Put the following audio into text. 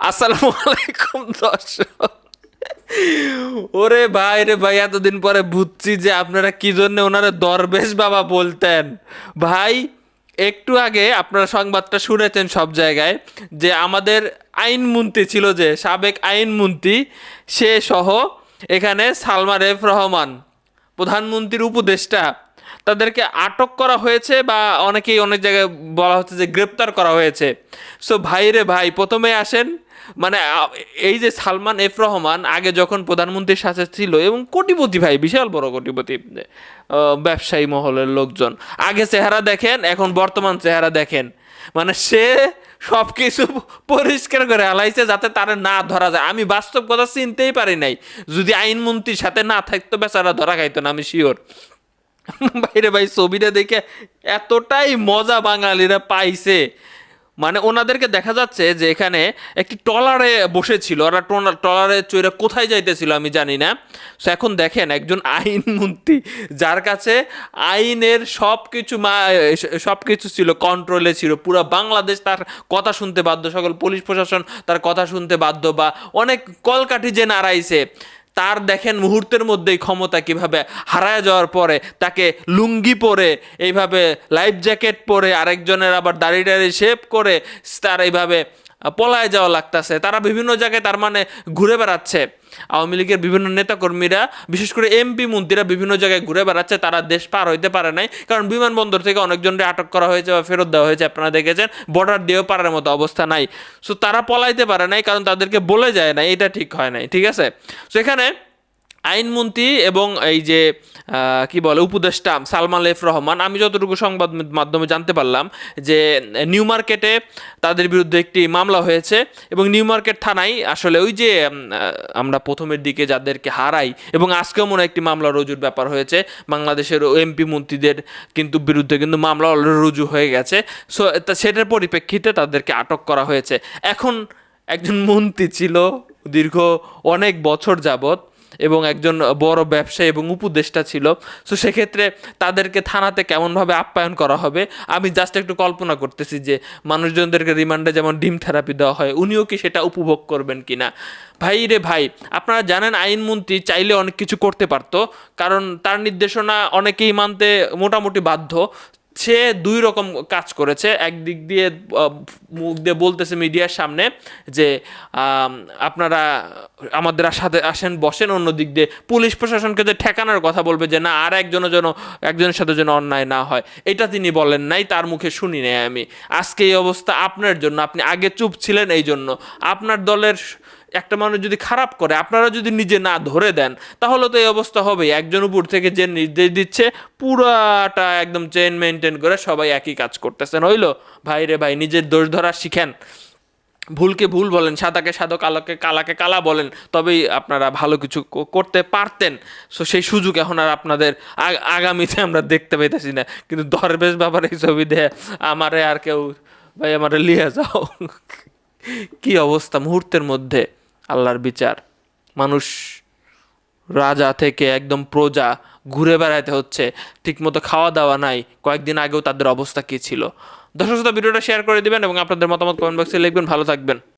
আসসালামু আলাইকুম, দর্শক। ওরে ভাই রে ভাই, এতদিন পরে বুঝছি যে আপনারা কি জন্য ওনারা দরবেশ বাবা বলতেন। ভাই, একটু আগে আপনারা সংবাদটা শুনেছেন সব জায়গায় যে আমাদের আইনমন্ত্রী ছিল যে, সাবেক আইনমন্ত্রী সে সহ এখানে সালমান এফ রহমান, প্রধানমন্ত্রীর উপদেষ্টা। তাদেরকে আটক করা হয়েছে বা অনেকেই অনেক জায়গায় বলা হচ্ছে যে গ্রেপ্তার করা হয়েছে। সো ভাই রে ভাই, প্রথমে আসেন মানে এই যে সালমান এফ রহমান আগে যখন প্রধানমন্ত্রীর সাথে ছিল এবং কোটিপতি ভাই, বিশাল বড় কোটিপতি ব্যবসায়ী মহলের লোকজন, আগে চেহারা দেখেন, এখন বর্তমান চেহারা দেখেন। মানে সে সব কিছু পরিষ্কার করে হালাইছে যাতে তারা না ধরা যায়। আমি বাস্তব কথা চিনতেই পারি নাই। যদি আইনমন্ত্রীর সাথে না থাকতো, বেচারা ধরা খাইতো না, আমি শিওর বাইরে ভাই, ছবিটা দেখে এতটাই মজা বাঙালিরা পাইছে। মানে ওনাদেরকে দেখা যাচ্ছে যে এখানে একটি ট্রলারে বসেছিল ওরা ট্রলারে চড়ে কোথায় যাইতেছিল আমি জানি না। সো এখন দেখেন একজন আইনমন্ত্রী, যার কাছে আইনের সব কিছু সব কিছু ছিল কন্ট্রোলে ছিল, পুরো বাংলাদেশ তার কথা শুনতে বাধ্য, সকল পুলিশ প্রশাসন তার কথা শুনতে বাধ্য, বা অনেক কলকাঠি যে নাড়াইছে। তার দেখেন মুহূর্তের মধ্যেই ক্ষমতা কীভাবে হারায় যাওয়ার পরে তাকে লুঙ্গি পরে, এইভাবে লাইফ জ্যাকেট পরে, আরেকজনের আবার দাড়ি দাঁড়িয়ে শেপ করে, তার এইভাবে পলায় যাওয়া লাগতেছে। তারা বিভিন্ন জায়গায় তার মানে ঘুরে বেড়াচ্ছে। আওয়ামী লীগের বিভিন্ন নেতাকর্মীরা, বিশেষ করে এমপি মন্ত্রীরা বিভিন্ন জায়গায় ঘুরে বেড়াচ্ছে। তারা দেশ পার হইতে পারে নাই। কারণ বিমানবন্দর থেকে অনেকজনকে আটক করা হয়েছে বা ফেরত দেওয়া হয়েছে। আপনারা দেখেছেন বর্ডার দিয়েও পারার মতো অবস্থা নাই। সো তারা পলাইতে পারে নাই, কারণ তাদেরকে বলে যায় না এটা ঠিক হয় নাই। ঠিক আছে? সো এখানে আইনমন্ত্রী এবং এই যে কি বলে, উপদেষ্টা সালমান এফ রহমান, আমি যতটুকু সংবাদ মাধ্যমে জানতে পারলাম যে, নিউ মার্কেটে তাদের বিরুদ্ধে একটি মামলা হয়েছে এবং নিউ মার্কেট থানায় আসলে ওই যে আমরা প্রথমের দিকে যাদেরকে হারাই এবং আজকেও মনে একটি মামলা রুজুর ব্যাপার হয়েছে। বাংলাদেশের এমপি মন্ত্রীদের কিন্তু বিরুদ্ধে কিন্তু মামলা অলরেডি রুজু হয়ে গেছে। সো সেটার পরিপ্রেক্ষিতে তাদেরকে আটক করা হয়েছে। এখন একজন মন্ত্রী ছিল দীর্ঘ অনেক বছর যাবত এবং একজন বড় ব্যবসায়ী এবং উপদেষ্টা ছিল। সো সেক্ষেত্রে তাদেরকে থানাতে কেমনভাবে আপ্যায়ন করা হবে? আমি জাস্ট একটু কল্পনা করতেছি যে, মানুষজনদেরকে রিমান্ডে যেমন ডিম থেরাপি দেওয়া হয়, উনিও কি সেটা উপভোগ করবেন কিনা? ভাই রে ভাই, আপনারা জানেন আইনমন্ত্রী চাইলে অনেক কিছু করতে পারতো, কারণ তার নির্দেশনা অনেকেই মানতে মোটামুটি বাধ্য। সে দুই রকম কাজ করেছে। একদিক দিয়ে মুখ দিয়ে বলতেছে মিডিয়ার সামনে যে আপনারা আমাদের সাথে আসেন, বসেন। অন্য দিক দিয়ে পুলিশ প্রশাসনকে যে ঠেকানোর কথা বলবে যে, না, আর একজনের যেন, একজনের সাথে যেন অন্যায় না হয়। এটা তিনি বলেন নাই, তার মুখে শুনি নাই আমি। আজকে এই অবস্থা আপনার জন্য, আপনি আগে চুপ ছিলেন এই জন্য। আপনার দলের একটা মানুষ যদি খারাপ করে, আপনারা যদি নিজে না ধরে দেন, তাহলে তো এই অবস্থা হবেই। একজন উপর থেকে যে নির্দেশ দিচ্ছে, পুরাটা একদম চেন মেনটেন করে সবাই একই কাজ করতেছেন। হইল? ভাই রে ভাই, নিজের দোষ ধরা শিখেন। ভুলকে ভুল বলেন, সাদাকে সাদা কালাকে কালাকে কালা বলেন, তবেই আপনারা ভালো কিছু করতে পারতেন। সো সেই সুযোগ এখন আর আপনাদের আগামীতে আমরা দেখতে পেতেছি না। কিন্তু দরবেশ বাবার এই ছবি দেয়, আমারে আর কেউ, ভাই আমারে লিয়ে যাও। কি অবস্থা মুহূর্তের মধ্যে। আল্লাহর বিচার। মানুষ রাজা থেকে একদম প্রজা ঘুরে বেড়াতে হচ্ছে, ঠিকমতো খাওয়া দাওয়া নাই, কয়েকদিন আগেও তাদের অবস্থা কী ছিল? দর্শক ভিডিওটা শেয়ার করে দিবেন এবং আপনাদের মতামত কমেন্ট বক্সে লিখবেন। ভালো থাকবেন।